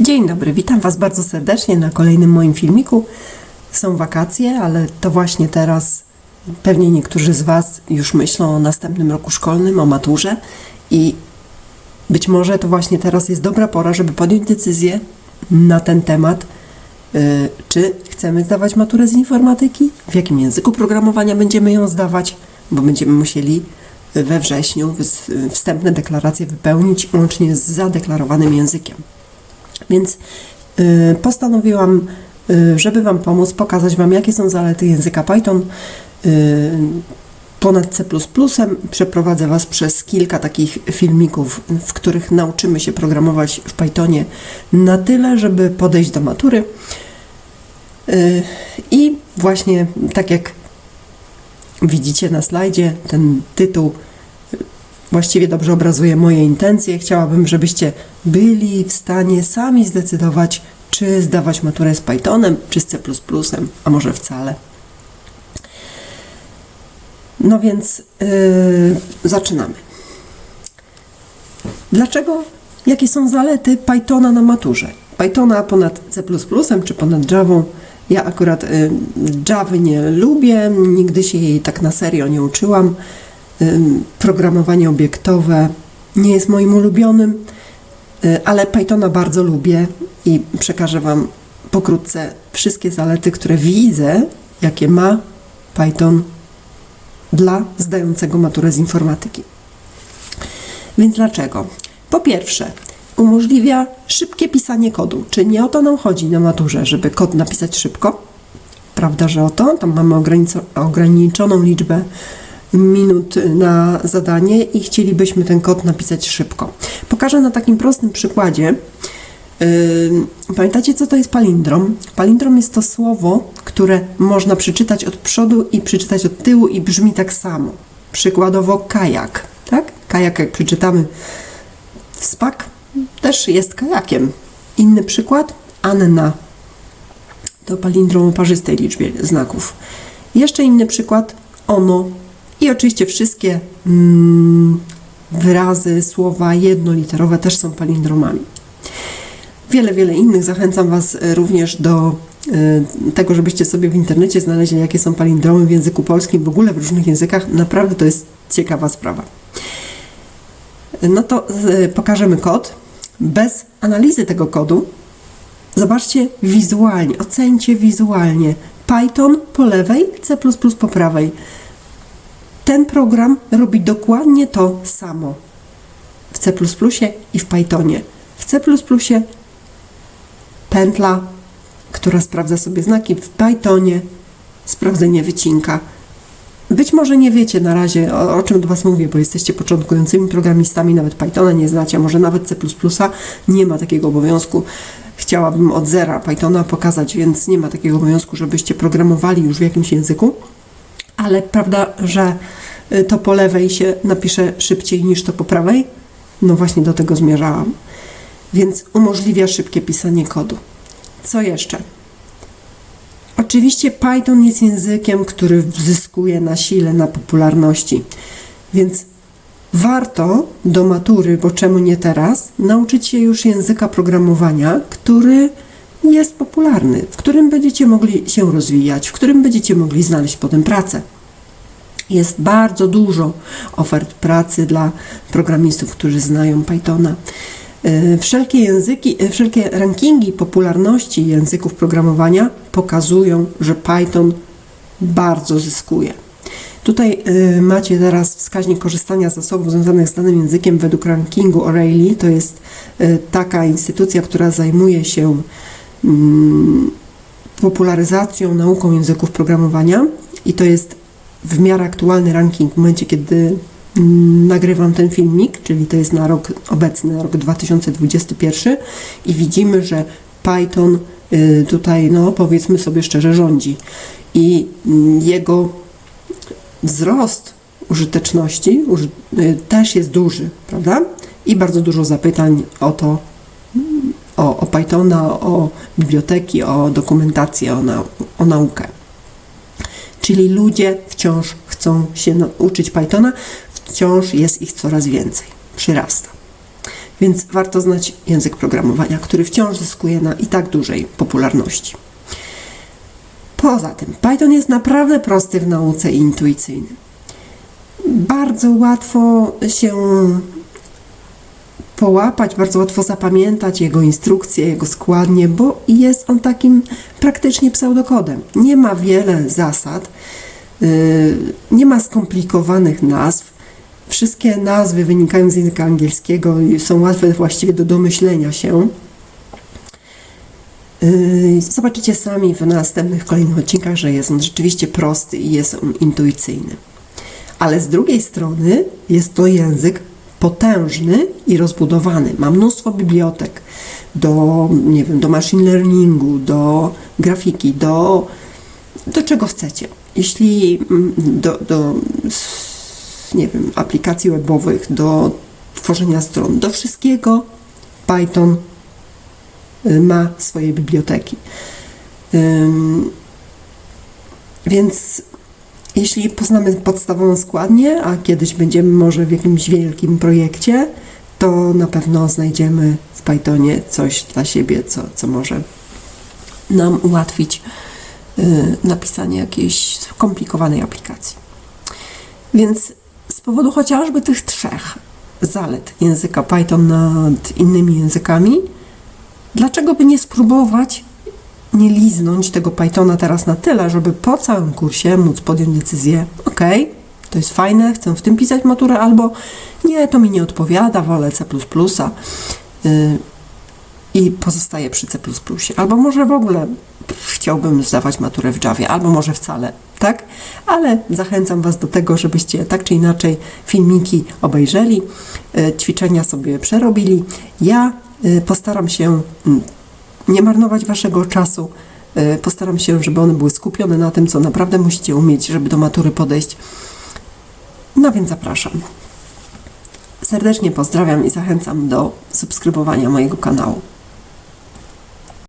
Dzień dobry, witam Was bardzo serdecznie na kolejnym moim filmiku. Są wakacje, ale to właśnie teraz pewnie niektórzy z Was już myślą o następnym roku szkolnym, o maturze i być może to właśnie teraz jest dobra pora, żeby podjąć decyzję na ten temat, yy, czy chcemy zdawać maturę z informatyki, w jakim języku programowania będziemy ją zdawać, bo będziemy musieli we wrześniu wstępne deklaracje wypełnić łącznie z zadeklarowanym językiem. Więc y, postanowiłam, y, żeby Wam pomóc, pokazać Wam, jakie są zalety języka Python. Y, ponad C. Przeprowadzę Was przez kilka takich filmików, w których nauczymy się programować w Pythonie na tyle, żeby podejść do matury. I właśnie tak jak widzicie na slajdzie, ten tytuł właściwie dobrze obrazuje moje intencje. Chciałabym, żebyście byli w stanie sami zdecydować, czy zdawać maturę z Pythonem, czy z C, a może wcale. No więc yy, zaczynamy. Dlaczego? Jakie są zalety Pythona na maturze? Pythona ponad C czy ponad Java? Ja akurat y, Java nie lubię, nigdy się jej tak na serio nie uczyłam. Programowanie obiektowe nie jest moim ulubionym, y, ale Pythona bardzo lubię i przekażę Wam pokrótce wszystkie zalety, które widzę, jakie ma Python dla zdającego maturę z informatyki. Więc dlaczego? Po pierwsze, umożliwia szybkie pisanie kodu. Czy nie o to nam chodzi na maturze, żeby kod napisać szybko? Prawda, że o to? Tam mamy ogranico- ograniczoną liczbę minut na zadanie i chcielibyśmy ten kod napisać szybko. Pokażę na takim prostym przykładzie. Pamiętacie, co to jest palindrom? Palindrom jest to słowo, które można przeczytać od przodu i przeczytać od tyłu i brzmi tak samo. Przykładowo kajak, tak? Kajak, jak przeczytamy spak, też jest kajakiem. Inny przykład, Anna. To palindrom o parzystej liczbie znaków. Jeszcze inny przykład, ono. I oczywiście wszystkie mm, wyrazy, słowa jednoliterowe też są palindromami wiele, wiele innych. Zachęcam Was e, również do e, tego, żebyście sobie w internecie znaleźli, jakie są palindromy w języku polskim, w ogóle w różnych językach. Naprawdę to jest ciekawa sprawa. No to e, pokażemy kod. Bez analizy tego kodu, zobaczcie wizualnie, ocencie wizualnie. Python po lewej, C po prawej. Ten program robi dokładnie to samo w C i w Pythonie. W C pętla, która sprawdza sobie znaki w Pythonie, sprawdzenie wycinka. Być może nie wiecie na razie, o, o, czym do Was mówię, bo jesteście początkującymi programistami, nawet Pythona nie znacie, może nawet C++, nie ma takiego obowiązku. Chciałabym od zera Pythona pokazać, więc nie ma takiego obowiązku, żebyście programowali już w jakimś języku, ale prawda, że y, to po lewej się napisze szybciej niż to po prawej? No właśnie do tego zmierzałam więc umożliwia szybkie pisanie kodu. Co jeszcze? Oczywiście Python jest językiem, który zyskuje na sile, na popularności, więc warto do matury, bo czemu nie teraz, nauczyć się już języka programowania, który jest popularny, w którym będziecie mogli się rozwijać, w którym będziecie mogli znaleźć potem pracę. Jest bardzo dużo ofert pracy dla programistów, którzy znają Pythona. E, wszelkie języki, e, wszelkie rankingi popularności języków programowania pokazują, że Python bardzo zyskuje. Tutaj e, macie teraz wskaźnik korzystania z zasobów związanych z danym językiem według rankingu O'Reilly. To jest taka instytucja, która zajmuje się popularyzacją, nauką języków programowania i to jest w miarę aktualny ranking w momencie, kiedy Mm, nagrywam ten filmik, czyli to jest na rok obecny, na rok 2021 i widzimy, że Python y, tutaj, no powiedzmy sobie szczerze, rządzi i mm, jego wzrost użyteczności y, też jest duży, prawda? I bardzo dużo zapytań o to, mm, o, o Pythona, o biblioteki, o dokumentację, o, o naukę. Czyli ludzie wciąż chcą się nauczyć Pythona, wciąż jest ich coraz więcej, przyrasta. Więc warto znać język programowania, który wciąż zyskuje na i tak dużej popularności. Poza tym, Python jest naprawdę prosty w nauce i intuicyjny. Bardzo łatwo się połapać, bardzo łatwo zapamiętać jego instrukcje, jego składnie, bo jest on takim praktycznie pseudokodem. Nie ma wiele zasad, yy, nie ma skomplikowanych nazw. Wszystkie nazwy wynikają z języka angielskiego i są łatwe właściwie do domyślenia się. Yy, Zobaczycie sami w następnych kolejnych odcinkach, że jest on rzeczywiście prosty i jest on intuicyjny. Ale z drugiej strony jest to język potężny i rozbudowany. Ma mnóstwo bibliotek do, nie wiem, do machine learningu, do grafiki, do, do czego chcecie. Jeśli mm, do, do nie wiem, aplikacji webowych, do tworzenia stron, do wszystkiego Python y, ma swoje biblioteki. Więc jeśli poznamy podstawową składnię, a kiedyś będziemy może w jakimś wielkim projekcie, to na pewno znajdziemy w Pythonie coś dla siebie, co, co może nam ułatwić y, napisanie jakiejś skomplikowanej aplikacji. Więc z powodu chociażby tych trzech zalet języka Python nad innymi językami, dlaczego by nie spróbować nie liznąć tego Pythona teraz na tyle, żeby po całym kursie móc podjąć decyzję, ok, to jest fajne, chcę w tym pisać maturę, albo nie, to mi nie odpowiada, wolę C++, yy, i pozostaję przy C++, albo może w ogóle chciałbym zdawać maturę w Javie, albo może wcale, tak? Ale zachęcam Was do tego, żebyście tak czy inaczej filmiki obejrzeli, yy, ćwiczenia sobie przerobili. Ja yy, postaram się mm, nie marnować waszego czasu. Y, Postaram się, żeby one były skupione na tym, co naprawdę musicie umieć, żeby do matury podejść. No więc zapraszam. Serdecznie pozdrawiam i zachęcam do subskrybowania mojego kanału.